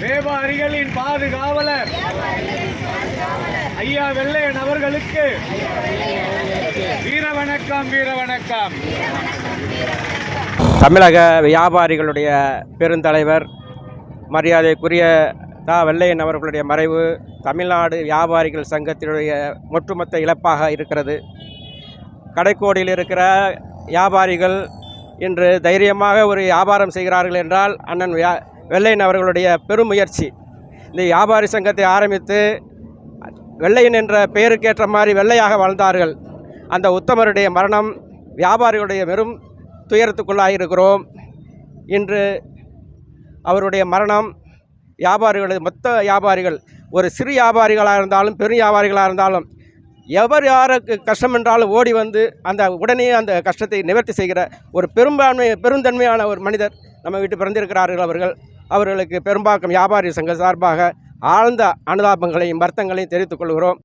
வியாபாரிகளின் பாதுகாவலர் ஐயா வெள்ளையன் அவர்களுக்கு வீர வணக்கம் வீர வணக்கம் தமிழக வியாபாரிகளுடைய பெருந்தலைவர் மரியாதைக்குரிய தா. வெள்ளையன் அவர்களுடைய மறைவு தமிழ்நாடு வியாபாரிகள் சங்கத்தினுடைய ஒட்டுமொத்த இழப்பாக இருக்கிறது. கடைக்கோடியில் இருக்கிற வியாபாரிகள் இன்று தைரியமாக ஒரு வியாபாரம் செய்கிறார்கள் என்றால் அண்ணன் வியா வெள்ளையன் அவர்களுடைய பெருமுயற்சி. இந்த வியாபாரி சங்கத்தை ஆரம்பித்து வெள்ளையன் என்ற பெயருக்கேற்ற மாதிரி வெள்ளையாக வாழ்ந்தார்கள். அந்த உத்தமருடைய மரணம் வியாபாரிகளுடைய வெறும் துயரத்துக்குள்ளாயிருக்கிறோம். இன்று அவருடைய மரணம் வியாபாரிகள் மொத்த வியாபாரிகள் ஒரு சிறு வியாபாரிகளாக இருந்தாலும் பெரும் வியாபாரிகளாக இருந்தாலும் எவர் யாருக்கு கஷ்டம் என்றாலும் ஓடி வந்து அந்த உடனே அந்த கஷ்டத்தை நிவர்த்தி செய்கிற ஒரு பெரும்பான்மை பெருந்தன்மையான ஒரு மனிதர் நம்ம வீட்டு பிறந்திருக்கிறார்கள் அவர்கள். அவர்களுக்கு பெரும்பாக்கம் வியாபாரி சங்கம் சார்பாக ஆழ்ந்த அனுதாபங்களையும் வருத்தங்களையும் தெரிவித்துக் கொள்கிறோம்.